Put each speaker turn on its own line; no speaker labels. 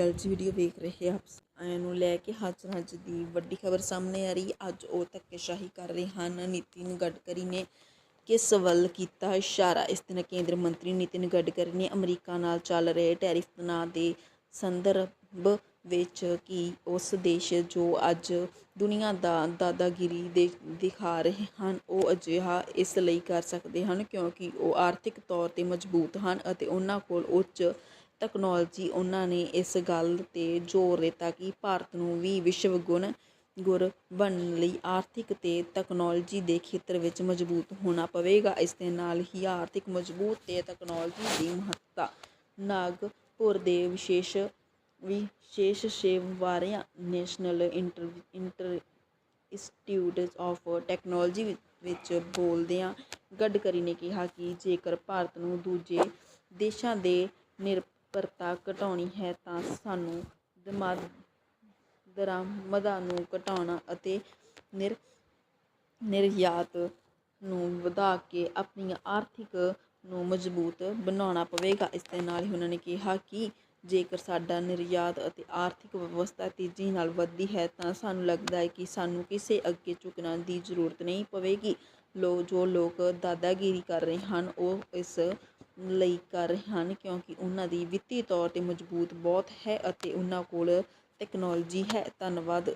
ਅਕਾਲ ਜੀ ਵੀਡੀਓ ਵੇਖ ਰਹੇ ਆਪ ਸਾਰਿਆਂ ਨੂੰ ਲੈ ਕੇ ਹਾਜ਼ਰ ਅੱਜ ਦੀ ਵੱਡੀ ਖਬਰ ਸਾਹਮਣੇ ਆ ਰਹੀ। ਅੱਜ ਉਹ ਧੱਕੇਸ਼ਾਹੀ ਕਰ ਰਹੇ ਹਨ। ਨਿਤਿਨ ਗਡਕਰੀ ਨੇ ਕਿਸ ਵੱਲ ਕੀਤਾ ਇਸ਼ਾਰਾ? ਇਸ ਦਿਨ ਕੇਂਦਰ ਮੰਤਰੀ ਨਿਤਿਨ ਗਡਕਰੀ ਨੇ ਅਮਰੀਕਾ ਨਾਲ ਚੱਲ ਰਹੇ ਟੈਰਿਫ ਤਣਾਅ ਦੇ ਸੰਦਰਭ ਵਿੱਚ ਕਿ ਉਸ ਦੇਸ਼ ਜੋ ਅੱਜ ਦੁਨੀਆ ਦਾ ਦਾਦਾਗਿਰੀ ਦੇ ਦਿਖਾ ਰਹੇ ਹਨ, ਉਹ ਅਜਿਹਾ ਇਸ ਲਈ ਕਰ ਸਕਦੇ ਹਨ ਕਿਉਂਕਿ ਉਹ ਆਰਥਿਕ ਤੌਰ ਤੇ ਮਜ਼ਬੂਤ ਹਨ ਅਤੇ ਉਹਨਾਂ ਕੋਲ ਉੱਚ ਤਕਨੋਲਜੀ ਉਹਨਾਂ ਨੇ ਇਸ ਗੱਲ ਤੇ ਜ਼ੋਰ ਦਿੱਤਾ ਕਿ ਭਾਰਤ ਨੂੰ ਵੀ ਵਿਸ਼ਵ ਗੁਣ, ਗੁਰ ਬਣਨ ਲਈ ਆਰਥਿਕ ਅਤੇ ਤਕਨੋਲਜੀ ਦੇ ਖੇਤਰ ਵਿੱਚ ਮਜ਼ਬੂਤ ਹੋਣਾ ਪਵੇਗਾ। ਇਸ ਦੇ ਨਾਲ ਹੀ ਆਰਥਿਕ ਮਜ਼ਬੂਤ ਅਤੇ ਤਕਨੋਲਜੀ ਦੀ ਮਹੱਤਤਾ ਨਾਗਪੁਰ ਦੇ ਵਿਸ਼ੇਸ਼ ਵਿਸ਼ੇਸ਼ ਸੇਵਾਰਿਆਂ national inter inter institute of technology ਵਿੱਚ ਬੋਲਦਿਆਂ ਗਡਕਰੀ ਨੇ ਕਿਹਾ ਕਿ ਜੇਕਰ ਭਾਰਤ ਨੂੰ ਦੂਜੇ ਦੇਸ਼ਾਂ ਦੇ ਨਿਰ ਪਰਤਾ ਘਟਾਉਣੀ ਹੈ ਤਾਂ ਸਾਨੂੰ ਦਮਾ ਦਰਾਮਦਾਂ ਨੂੰ ਘਟਾਉਣਾ ਅਤੇ ਨਿਰ ਨਿਰਯਾਤ ਨੂੰ ਵਧਾ ਕੇ ਆਪਣੀ ਆਰਥਿਕ ਨੂੰ ਮਜ਼ਬੂਤ ਬਣਾਉਣਾ ਪਵੇਗਾ। ਇਸ ਦੇ ਨਾਲ ਹੀ ਉਹਨਾਂ ਨੇ ਕਿਹਾ ਕਿ ਜੇਕਰ ਸਾਡਾ ਨਿਰਯਾਤ ਅਤੇ ਆਰਥਿਕ ਵਿਵਸਥਾ ਤੇਜ਼ੀ ਨਾਲ ਵੱਧਦੀ ਹੈ ਤਾਂ ਸਾਨੂੰ ਲੱਗਦਾ ਹੈ ਕਿ ਸਾਨੂੰ ਕਿਸੇ ਅੱਗੇ ਝੁਕਣ ਦੀ ਜ਼ਰੂਰਤ ਨਹੀਂ ਪਵੇਗੀ। ਲੋ, ਜੋ ਲੋਕ ਦਾਦਾਗੀਰੀ ਕਰ ਰਹੇ ਹਨ, ਉਹ ਇਸ ਲਈ ਕਰ ਰਹੇ ਹਨ ਕਿਉਂਕਿ ਉਹਨਾਂ ਦੀ ਵਿੱਤੀ ਤੌਰ ਤੇ ਮਜ਼ਬੂਤ ਬਹੁਤ ਹੈ ਅਤੇ ਉਹਨਾਂ ਕੋਲ ਟੈਕਨੋਲੋਜੀ ਹੈ। ਧੰਨਵਾਦ।